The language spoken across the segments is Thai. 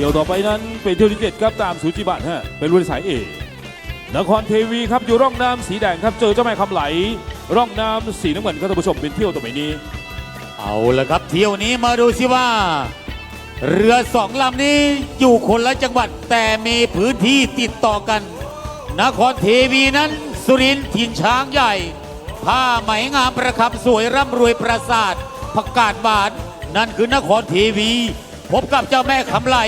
ที่ยวต่อไปนั้นเป็นเที่ยวที่เจ็ดครับตามสูจิบัตรฮะเป็นรุ่นสายเอนครเทวีครับอยู่ร่องน้ำสีแดงครับเจอเจ้าแม่คำไหล ร่องน้ำสีน้ำเงินครับท่านผู้ชมเป็นเที่ยวต่อไปนี้ เอาละครับเที่ยวนี้มาดูสิว่า เรือสองลำนี้อยู่คนละจังหวัดแต่มีพื้นที่ติดต่อกัน นครเทวีนั้นสุรินทร์ถิ่นช้างใหญ่ผ้าไหมงามประคำสวยร่ำรวยปราสาทผักกาดบานนั่นคือนครเทวี พบกับเจ้าแม่คำไหล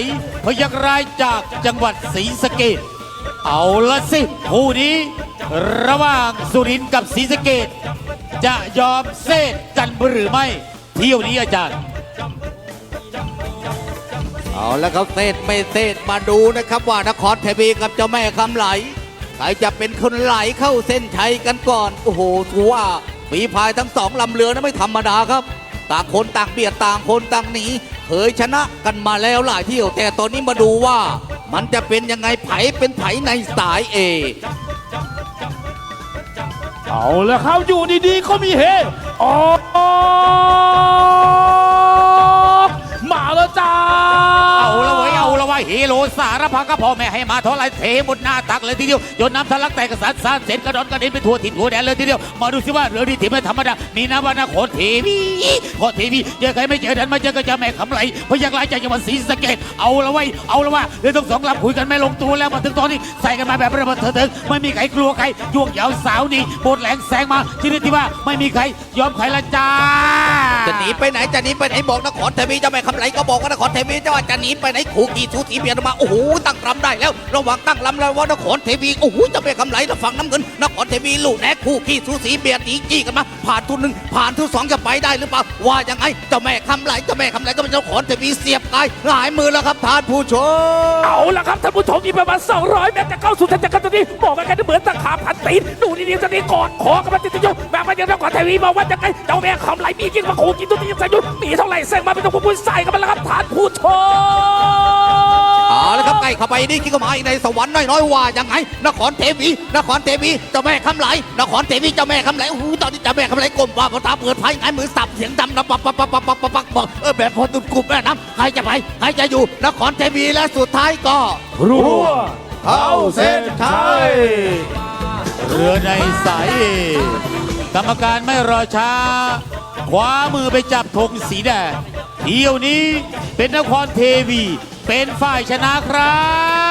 พยักร้ายจากจังหวัดศรีสะเกดเอาละสิคู่นี้ ระหว่างสุรินทร์กับศรีสะเกดจะยอมเซตกันหรือไม่ เที่ยวนี้อาจารย์ เอาแล้วครับเศษไม่เศษมาดูนะครับว่านครเทวีกับเจ้าแม่คำไหลใครจะเป็นคนไหลเข้าเส้นชัยกันก่อน โอ้โหถือว่าฝีพายทั้งสองลำเรือนั้นไม่ธรรมดาครับ ต่างคนต่างเบียดต่างคนต่างหนีเคยชนะกันมาแล้วหลายเที่ยว แต่ตอนนี้มาดูว่า มันจะเป็นยังไงไผเป็นไผในสายเอเอาละครับอยู่ดีๆก็มีเฮออก กิโลสารพังก็พ่อแม่ให้มาเท่าไรเทหมดหน้าตักเลยทีเดียวโยนน้ำทะลักแตกกระสันสานเสร็จกระดอนกระเด็นไปทั่วถิ่นทั่วแดนเลยทีเดียวมาดูสิว่าเรือดีถิ่นไม่ธรรมดามีน้ำว่านาโขนเทวีโขนเทวีเจอใครไม่เจอดันมาเจอกับเจ้าแม่คำไหลพยักร้ายจากจังหวัดศรีสะเกษเอาละไว้เอาละว่าเรือทั้งสองลำคุยกันไม่ลงตัวแล้วมาถึงตอนนี้ใส่กันมาแบบระเบิดเถิดๆไม่มีใครกลัวใครยวงเหยาวสาวนี่โบดแหลงแสงมาที่นี่ที่ว่าไม่มีใครยอมใครละจ้า จะหนีไปไหนจะหนีไปไหนบอกนครเทวีเจ้าแม่คำไหลก็บอกว่านครเทวีเจ้าว่าจะหนีไปไหนขู่กี่สูสีเบียดมาโอ้โหตั้งลำได้แล้วระหว่างตั้งลำแล้วว่านครเทวีโอ้โหเจ้าแม่คำไหลฝั่งน้ำเงินนครเทวีลูกแนคู่ขี้สูสีเบียดหนีจี้กันมาผ่านทุนหนึ่งผ่านทุนสองจะไปได้หรือเปล่าว่ายังไงเจ้าแม่คำไหลเจ้าแม่คำไหลก็เป็นเจ้าขอนเทวีเสียบกายหงายมือแล้วครับท่านผู้ชมเอาละครับท่านผู้ชมอีกประมาณ200เมตรจะเข้าสู่ทันจักรตอนนี้บอกกันเหมือนตะขาบพันตีนดูดีๆตอนนี้กอดคอกันมาติดๆอยู่แบบมันยังต้องกอดไทวีบอกว่าจะไงเจ้าแม่คำไหลมียิ่งมาขู่กินตัวนี้ยังใส่ยุ่มีเท่าไหร่แซงมาเป็นตัวผู้ใส่กันมาแล้วครับท่านผู้ชมเอาละครับใกล้เข้าไปนี่คิดเข้ามาอีกในสวรรค์น้อยๆว่ายังไงนครเทวีนครเทวีเจ้าแม่คำไหลนครเทวีเจ้าแม่คำไหลโอ้โหตอนนี้เจ้าแม่คำไหลกลมว่าพอตาเปิดไพ่ไงมือสับเสียงดำนะปักปักปักปักปักปักปักบอกเออแบบพอตุ่มกลุ่มแม่น้ำใครจะไปใครจะอยู่นครเทวีและสุดท้ายก็รัวเข้าเส้นชัยเรือในสายกรรมการไม่รอช้า ขวามือไปจับธงสีแดงเที่ยวนี้เป็นนครเทวี เป็นฝ่ายชนะครับ